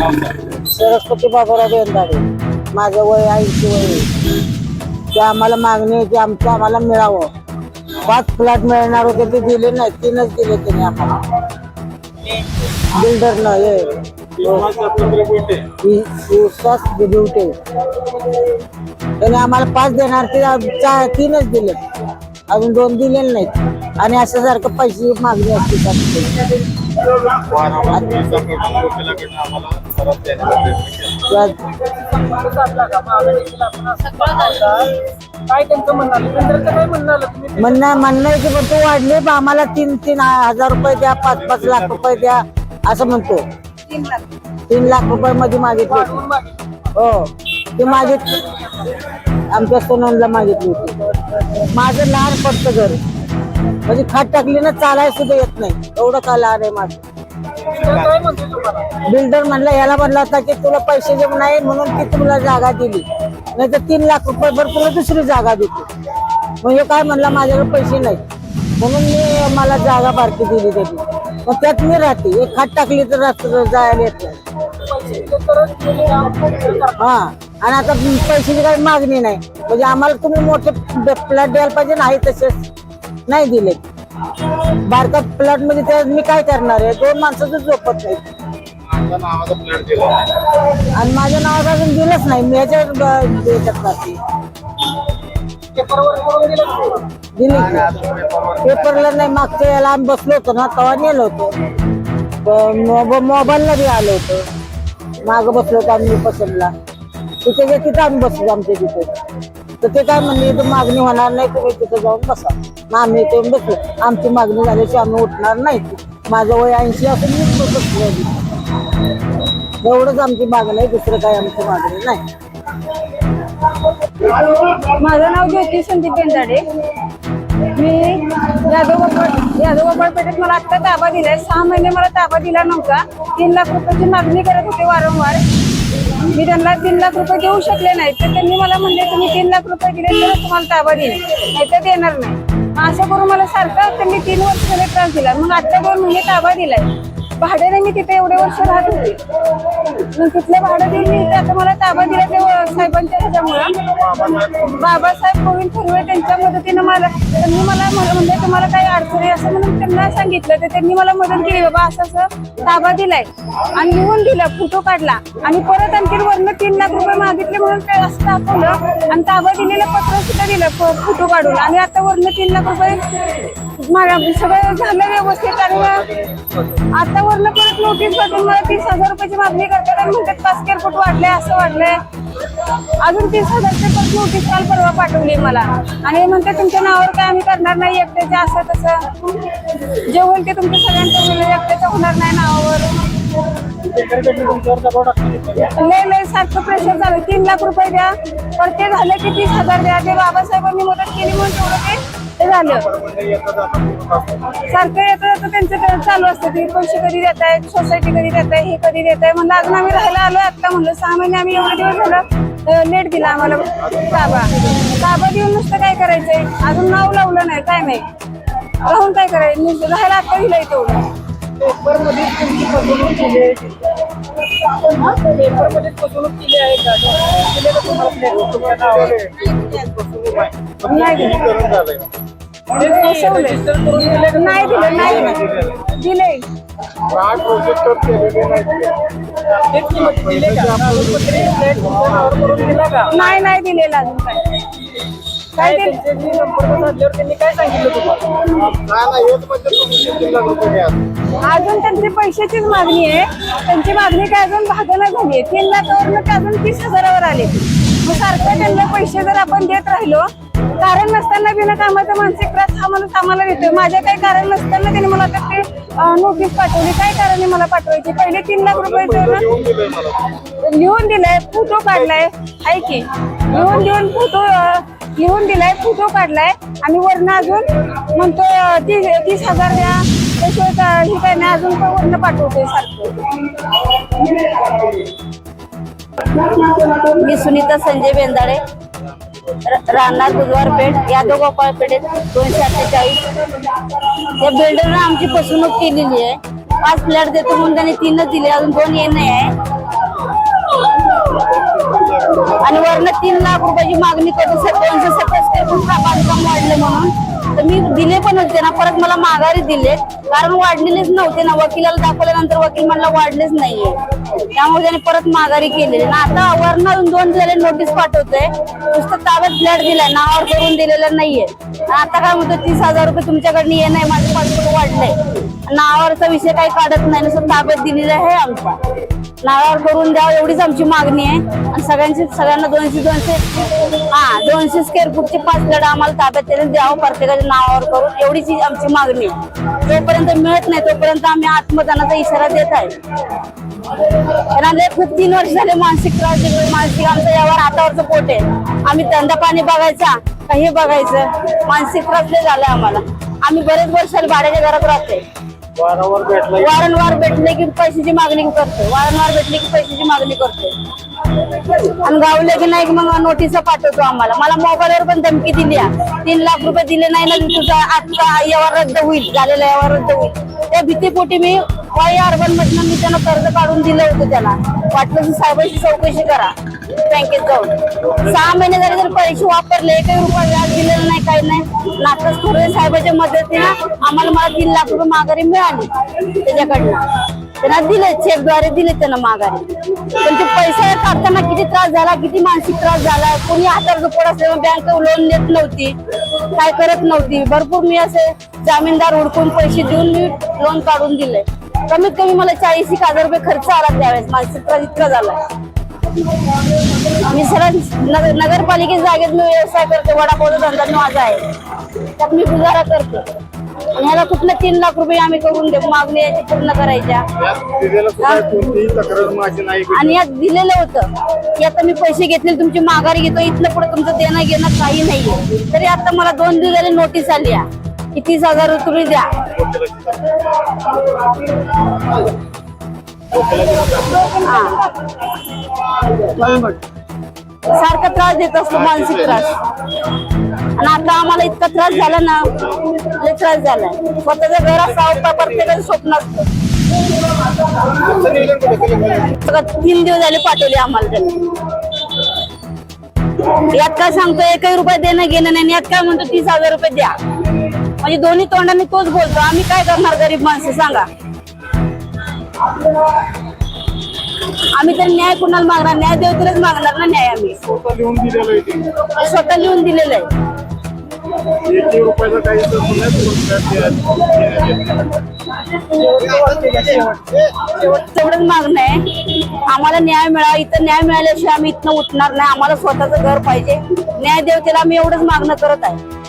सरस्वती बाबाराव बेंदाडे माझं वय ऐंशी वय आहे. ते आम्हाला मागणी आहे की आमचं आम्हाला मिळावं. पाच फ्लॅट मिळणार होते ते दिले नाही. तीनच दिले त्याने आम्हाला. बिल्डरनं हे. विश्वास बिडिवटे त्याने आम्हाला पाच देणार ते चा- तीनच दिले. अजून दोन दिलेले नाहीत. आणि असं सारखं पैसे मागणी असते काय त्यांचं म्हणणं आलं केंद्राचं काय म्हणणं आलं तुम्ही म्हणणं म्हणणं आहे की पण तू वाढले बा आम्हाला तीन तीन हजार रुपये द्या पाच पाच लाख रुपये द्या असं म्हणतो. तीन लाख. रुपये मध्ये मागितले वाढवून मागितलं. हो. ते मागितले. आमच्या सोनवणला मागितली होती. माझं लहान पडतं घर. म्हणजे खाट टाकली ना चालायला सुद्धा येत नाही. एवढं का लहान आहे माझं? बिल्डर म्हणला याला म्हणला होता की तुला पैसे देऊ नाही म्हणून ती तुला जागा दिली. नाही तर तीन लाख रुपये भर तुला दुसरी जागा देते. मग हे काय म्हणला माझ्याकडे पैसे नाही. म्हणून मी मला जागा बारकी दिली त्याची मग त्यात मी राहते. एक खाट टाकली तर रात्र जायला येत नाही. हा. आणि आता पैशाची काही मागणी नाही. म्हणजे आम्हाला तुम्ही मोठे फ्लॅट द्यायला पाहिजे नाही तसेच. नाही दिले बारका फ्लॅटमध्ये त्या मी काय करणार आहे? दोन माणसाचं झोपत नाही. आणि माझ्या नावात अजून दिलंच नाही. मी दिलं की. पेपरला नाही मागच्या याला आम्ही बसलो होतो ना तेव्हा नेलं होतं. मोबाईलला बी आलं होतं. माग बसलो होतो आम्ही पसंतला. तिथे जे तिथं आम्ही बसलो आमच्या तिथे. तर ते काय म्हणले इथं मागणी होणार नाही तुम्ही तिथं जाऊन बसा. मग आम्ही इथे येऊन बसलो. आमची मागणी झाल्याची आम्ही उठणार नाही. माझं वय ऐंशी असून मी बसलो एवढंच आमची मागणी आहे दुसरं काय आमची मागणी नाही. माझं नाव ज्योती संदीप बेंदाडे मी यादव गोपाळ यादव गोपाळ पेठेत मला आत्ता ताबा दिलाय. सहा महिने मला ताबा दिला नव्हता. तीन लाख रुपयाची मागणी करत होते वारंवार. मी त्यांना तीन लाख रुपये देऊ शकले नाही. तर त्यांनी मला म्हणले तुम्ही तीन लाख रुपये दिले तर तुम्हाला ताबा देईल. नाही तर देणार नाही. असं करून मला सारखं त्यांनी तीन वर्ष त्रास दिला. मग आता दोन महिने ताबा दिलाय. भाड्याने मी तिथे एवढे वर्ष राहत होते. मग तिथलं भाडं देऊन मी आता मला ताबा दिला ते साहेबांच्या ह्याच्यामुळं. बाबासाहेब गोविंद थुर्वे त्यांच्या मदतीनं मला त्यांनी मला म्हणजे तुम्हाला काही अडचणी असं म्हणून त्यांना सांगितलं. तर त्यांनी मला मदत केली. बाबा असं असं ताबा दिलाय. आणि लिहून दिलं फोटो काढला. आणि परत आणखी वरनं तीन लाख रुपये मागितले म्हणून ते असं दाखवलं. आणि ताबा दिलेलं पत्र सुद्धा दिलं फ- फोटो काढून. आणि आता वरनं तीन लाख रुपये मला सगळं झालं व्यवस्थित आणि मग आता वरनं परत नोटीस पाठवून मला तीस हजार रुपयाची मागणी करतात आणि म्हणतात पाच स्क्वेअर फूट वाढले असं वाढलंय. अजून तीस हजारची परत नोटीस काल परवा पाठवली मला. आणि म्हणते तुमच्या नावावर काय आम्ही करणार नाही एकट्याचे असं तसं. जे होईल ते तुमच्या सगळ्यांचं होईल एकट्याचं होणार नाही नावावर. नाही नाही लय लय सारखं प्रेशर झालं तीन लाख रुपये द्या पण ते झालं की तीस हजार द्या. ते बाबासाहेबांनी मदत केली म्हणून तेवढं ते ते झालं. सारखं येतं जातं त्यांचं चालू असतं ते. पैसे कधी देत आहेत सोसायटी कधी देत आहे हे कधी देत आहे म्हणलं अजून आम्ही राहायला आलोय आता म्हणलं सहा महिने आम्ही एवढे दिवस झालं लेट दिला आम्हाला ताबा. ताबा देऊन नुसतं काय करायचंय? अजून नाव लावलं नाही काय नाही. राहून काय करायचं? नुसतं राहायला आता दिलंय तेवढं. पेपरमध्ये तुमची फसवणूक केली आहे. पेपरमध्ये फसवणूक केली आहे का? तुम्हाला? नाही नाही दिले नाही नाही दिले. नाही नाही दिलेलं अजून काय. काय त्यांनी काय सांगितलं तुम्हाला अजून त्यांची पैशाचीच मागणी आहे. त्यांची मागणी काय अजून भागना झाली आहे. तीन लाख अजून तीस हजारावर आले. मग सारखं त्यांना पैसे जर आपण देत राहिलो कारण नसताना बिना कामाचा मानसिक त्रास हा माणूस आम्हाला देतोय. माझ्या काही कारण नसताना त्यांनी मला ते नोटीस पाठवली. काय कारण आहे मला पाठवायची? पहिले तीन लाख रुपयाचं ना लिहून दिलाय फोटो काढलाय. आहे की? लिहून देऊन फोटो लिहून दिलाय फोटो काढलाय. आणि वरनं अजून म्हणतोय अं, तीस तीस हजार द्या. त्याशिवाय हे काय नाही अजून वरनं पाठवतोय सारखं. मी सुनीता संजय बेंदाळे राहणार बुधवार पेठ यादव गोपाळ पेठेत दोनशे अठ्ठेचाळीस. या बिल्डरनं आमची फसवणूक केलेली आहे. पाच फ्लॅट देतो म्हणून त्यांनी तीनच दिले अजून दोन ये नाही आहे. आणि वरनं तीन लाख रुपयाची मागणी करतो. सर दोनशे सत्तर स्क्वेअर फूट बांधकाम वाढलं म्हणून. तर मी दिले पण होते ना परत मला माघारी दिले कारण वाढलेलेच नव्हते ना. वकिलाला दाखवल्यानंतर वकील म्हणला वाढलेच नाहीये. त्यामुळे त्याने परत माघारी केलेली. ना आता वरनं दोन दिलेले नोटीस पाठवतोय. नुसतं ताब्यात फ्लॅट दिलाय नावावर करून दिलेलं नाहीये. आता काय म्हणतो तीस हजार रुपये तुमच्याकडनं ये नाही माझं पासपोर्ट वाढलंय. नावावरचा विषय काही काढत नाही नुसतं ताब्यात दिलेलं आहे आमचा. नावावर करून द्यावं एवढीच आमची मागणी आहे. आणि सगळ्यांची सगळ्यांना दोनशे दोनशे हा दोनशे स्क्वेअर फूटचे पाच लढा आम्हाला ताब्यात त्याने द्यावं प्रत्येकाच्या नावावर करून. एवढीच ही आमची मागणी आहे. जोपर्यंत मिळत नाही तोपर्यंत आम्ही आत्मदानाचा इशारा देत आहे. खूप तीन वर्ष झाले मानसिक त्रास मानसिक आमचं यावर हातावरचं पोट आहे. आम्ही धंदा पाणी बघायचा का हे बघायचं. मानसिक त्रास झालाय आम्हाला. आम्ही बरेच वर्ष भाड्याच्या घरात राहतोय. वारंवार वारंवार भेटले की पैशाची मागणी करतो वारंवार भेटले की पैशाची मागणी करतो आणि गावले की नाही की मग नोटीस पाठवतो आम्हाला. मला मोबाईलवर पण धमकी दिली तीन लाख रुपये दिले नाही ना तुझा आजचा यावर रद्द होईल झालेला यावर रद्द होईल. त्या भीतीपोटी मी वाई अर्बन मधनं मी त्यांना कर्ज काढून दिलं होतं त्याला. वाटलं की साहेबांची चौकशी करा. बँकेत जाऊन. सहा महिने झाले तर पैसे वापरले एकही रुपये व्याज दिलेलं नाही काही नाही. नाटक थोडे साहेबाच्या मदतीनं आम्हाला मला तीन लाख रुपये माघारी मिळाली त्याच्याकडनं. त्यांना दिले चेकद्वारे दिले त्यांना माघारी. पण ते पैसे काढताना किती त्रास झाला किती मानसिक त्रास झाला कोणी हातावर पोट असल्यामुळे बँक लोन देत नव्हती काय करत नव्हती. भरपूर मी असे जामीनदार हुडकून पैसे देऊन मी लोन काढून दिले कमीत कमी मला चाळीस एक हजार रुपये खर्च आला त्यावेळेस. मानसिक त्रास इतका झाला मी सर नगर नगरपालिकेच्या जागेत मी व्यवसाय करते. वडापावचा धंदा माझा आहे. त्यात मी गुजारा करते. ह्याला कुठलं तीन लाख रुपये आम्ही करून देऊ मागणी याची पूर्ण करायच्या. आणि यात दिलेलं होतं. की आता मी पैसे घेतले तुमची माघारी घेतो इथलं पुढे तुमचं देणं घेणं काही नाहीये तरी आता मला दोन दिवस झाले नोटीस आली आहे की तीस हजार तुम्ही द्या. हा. सारखा त्रास देत असतो मानसिक त्रास. आणि आता आम्हाला इतका त्रास झाला ना लय त्रास झालाय स्वतःचं घर असावं का प्रत्येकाचं स्वप्न असतं. सगळं तीन दिवस झाले पाठवले आम्हाला त्यांनी यात काय सांगतो एकही रुपये देणं घेणं नाही आणि यात काय म्हणतो तीस हजार रुपये द्या. म्हणजे दोन्ही तोंडाने तोच बोलतो आम्ही काय करणार गरीब माणसं सांगा. आम्ही तर न्याय कुणाला मागणार? न्याय देवतीलाच मागणार ना न्याय आम्ही. स्वतः लिहून दिलेलं आहे ते. स्वतः लिहून दिलेलं आहे. एकही रुपयाचं काही तर तेवढंच मागणं आहे. आम्हाला न्याय मिळावा. इथं न्याय मिळाल्याशिवाय आम्ही इथनं उठणार नाही. आम्हाला स्वतःचं घर पाहिजे. न्याय देवतेला आम्ही एवढंच मागणं करत आहे.